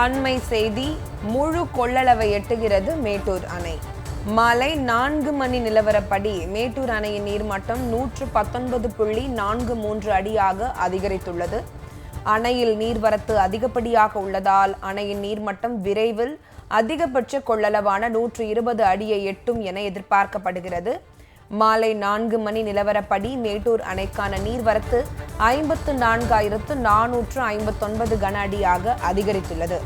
அண்மை செய்தி முழு கொள்ளளவை எட்டுகிறது மேட்டூர் அணை. மாலை நான்கு மணி நிலவரப்படி மேட்டூர் அணையின் நீர்மட்டம் நூற்று பத்தொன்பது புள்ளி நான்கு மூன்று அடியாக அதிகரித்துள்ளது. அணையில் நீர்வரத்து அதிகப்படியாக உள்ளதால் அணையின் நீர்மட்டம் விரைவில் அதிகபட்ச கொள்ளளவான நூற்று இருபது அடியை எட்டும் என எதிர்பார்க்கப்படுகிறது. மாலை நான்கு மணி நிலவரப்படி மேட்டூர் அணைக்கான நீர்வரத்து ஐம்பத்து நான்காயிரத்து நானூற்று ஐம்பத்தொன்பது கன அடியாக அதிகரித்துள்ளது.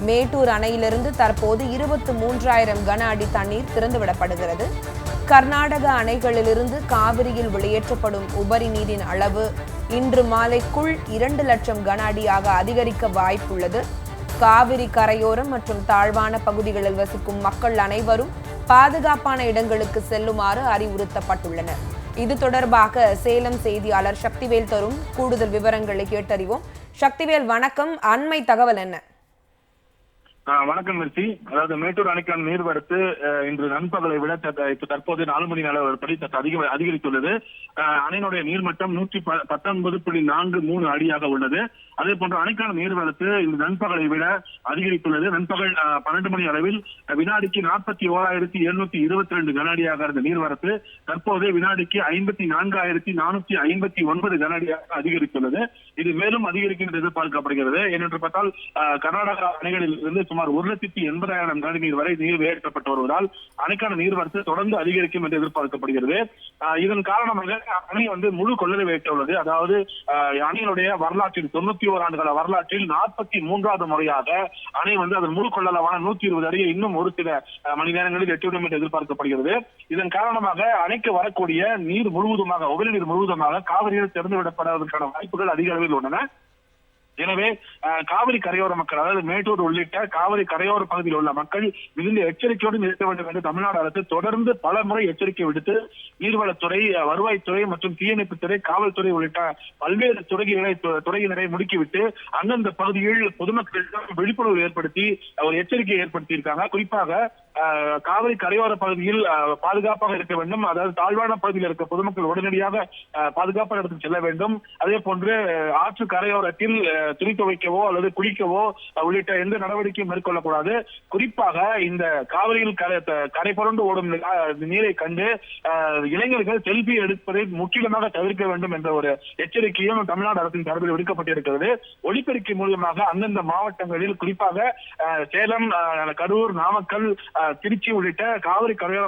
மேட்டூர் அணையிலிருந்து தற்போது இருபத்து மூன்றாயிரம் கன அடி தண்ணீர் திறந்துவிடப்படுகிறது. கர்நாடக அணைகளிலிருந்து காவிரியில் வெளியேற்றப்படும் உபரி நீரின் அளவு இன்று மாலைக்குள் இரண்டு லட்சம் கன அடியாக அதிகரிக்க வாய்ப்புள்ளது. காவிரி கரையோரம் மற்றும் தாழ்வான பகுதிகளில் வசிக்கும் மக்கள் அனைவரும் பாதுகாப்பான இடங்களுக்கு செல்லுமாறு அறிவுறுத்தப்பட்டுள்ளனர். இது தொடர்பாக சேலம் செய்தியாளர் சக்திவேல் தரும் கூடுதல் விவரங்களை கேட்டறிவோம். சக்திவேல் வணக்கம். அண்மை தகவல் என்ன? வணக்கம் மிர்ச்சி அதாவது மேட்டூர் அணைக்கான நீர்வரத்து இன்று நண்பகலை விட இப்ப தற்போது நாலு மணி நிலவரப்படி அதிக அதிகரித்துள்ளது. அணையினுடைய நீர்மட்டம் நூற்றி பத்தொன்பது புள்ளி நான்கு மூணு அடியாக உள்ளது. அதே போன்று அணைக்கான நீர்வரத்து இன்று நண்பகலை விட அதிகரித்துள்ளது. நண்பகல் பன்னெண்டு மணி அளவில் வினாடிக்கு நாற்பத்தி ஓராயிரத்தி எழுநூத்தி இருபத்தி ரெண்டு கன அடியாக இருந்த நீர்வரத்து தற்போது வினாடிக்கு ஐம்பத்தி நான்காயிரத்தி நானூத்தி ஐம்பத்தி ஒன்பது கன அடியாக அதிகரித்துள்ளது. இது மேலும் அதிகரிக்கும் என்று எதிர்பார்க்கப்படுகிறது. ஏனென்று பார்த்தால் கர்நாடகா அணைகளில் இருந்து சுமார் ஒரு லட்சத்தி எண்பதாயிரம் கன நீர் வரை நீர் வெளியேற்றப்பட்டு வருவதால் அணைக்கான நீர்வரத்து தொடர்ந்து அதிகரிக்கும் என்று எதிர்பார்க்கப்படுகிறது. இதன் காரணமாக அணை வந்து முழு கொள்ளளவு எட்டுள்ளது அதாவது அஹ், அணையினுடைய வரலாற்றில் தொண்ணூத்தி ஓர் ஆண்டுகால வரலாற்றில் நாற்பத்தி மூன்றாவது முறையாக அணை வந்து அதன் முழு கொள்ளளவான நூத்தி இருபது அடியை இன்னும் ஒரு சில மணி நேரங்களில் எட்டிவிடும் என்று எதிர்பார்க்கப்படுகிறது. இதன் காரணமாக அணைக்கு வரக்கூடிய நீர் முழுவதுமாக உபரி நீர் முழுவதுமாக காவிரியில் திறந்துவிடப்படுவதற்கான வாய்ப்புகள் அதிக அளவில் உள்ளன. எனவே காவிரி கரையோர மக்கள் அதாவது மேட்டூர் உள்ளிட்ட காவிரி கரையோர பகுதியில் உள்ள மக்கள் மிகுந்த எச்சரிக்கையோடு இருக்க வேண்டும் என்று தமிழ்நாடு அரசு தொடர்ந்து பல முறை எச்சரிக்கை விடுத்து நீர்வளத்துறை வருவாய்த்துறை மற்றும் தீயணைப்புத்துறை காவல்துறை உள்ளிட்ட பல்வேறு துறைகளை துறையினரை முடுக்கிவிட்டு அந்தந்த பகுதியில் பொதுமக்களிடம் விழிப்புணர்வு ஏற்படுத்தி ஒரு எச்சரிக்கையை ஏற்படுத்தியிருக்காங்க. குறிப்பாக காவிரி கரையோர பகுதியில் பாதுகாப்பாக இருக்க வேண்டும். அதாவது தாழ்வான பகுதியில் இருக்க பொதுமக்கள் உடனடியாக பாதுகாப்பான இடத்துக்கு செல்ல வேண்டும். அதே போன்று ஆற்று கரையோரத்தில் துணி துவைக்கவோ அல்லது குளிக்கவோ உள்ளிட்ட எந்த நடவடிக்கையும் மேற்கொள்ளக்கூடாது. குறிப்பாக இந்த காவிரியில் கரை கரை புரண்டு ஓடும் நீரை கண்டு அஹ், இளைஞர்கள் செல்பி எடுப்பதை முற்றிலுமாக தவிர்க்க வேண்டும் என்ற ஒரு எச்சரிக்கையும் தமிழ்நாடு அரசின் சார்பில் விடுக்கப்பட்டிருக்கிறது. ஒளிபெருக்கி மூலியமாக அந்தந்த மாவட்டங்களில் குறிப்பாக அஹ், சேலம் அஹ், கரூர் நாமக்கல் அஹ், திருச்சி உள்ளிட்ட காவிரி கரையோர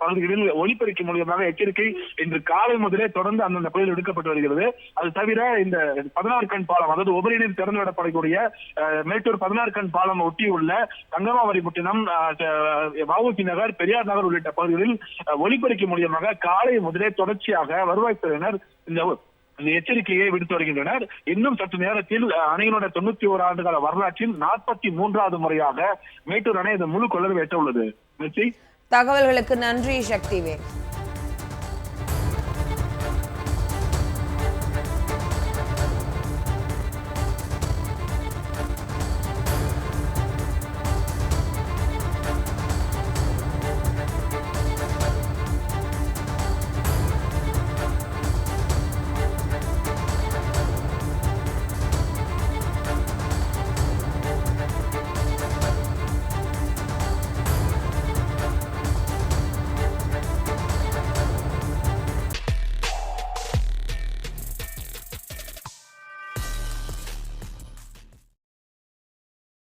பகுதிகளில் ஒலிபெருக்கி மூலியமாக எச்சரிக்கை இன்று காலை முதலே தொடர்ந்து அந்தந்த பகுதியில் விடுக்கப்பட்டு வருகிறது. அது தவிர இந்த பதினாறு கண் பாலம் அதாவது உபரி நீர் திறந்து விடப்படக்கூடிய அஹ், மேட்டூர் பதினாறு கண் பாலம் ஒட்டியுள்ள தங்கமாவரிப்பட்டினம் அஹ், ச- வஉசி நகர் பெரியார் நகர் உள்ளிட்ட பகுதிகளில் அஹ், ஒலிபெருக்கி மூலியமாக காலை முதலே தொடர்ச்சியாக வருவாய்த்துறையினர் இந்த எச்சரிக்கையை விடுத்து வருகின்றனர். இன்னும் சற்று நேரத்தில் அணையினுடைய தொண்ணூத்தி ஓரு ஆண்டுகால வரலாற்றில் நாற்பத்தி மூன்றாவது முறையாக மேட்டூர் அணை இந்த முழு கொள்ளளவு எட்ட உள்ளது தகவல்களுக்கு நன்றி சக்திவேல்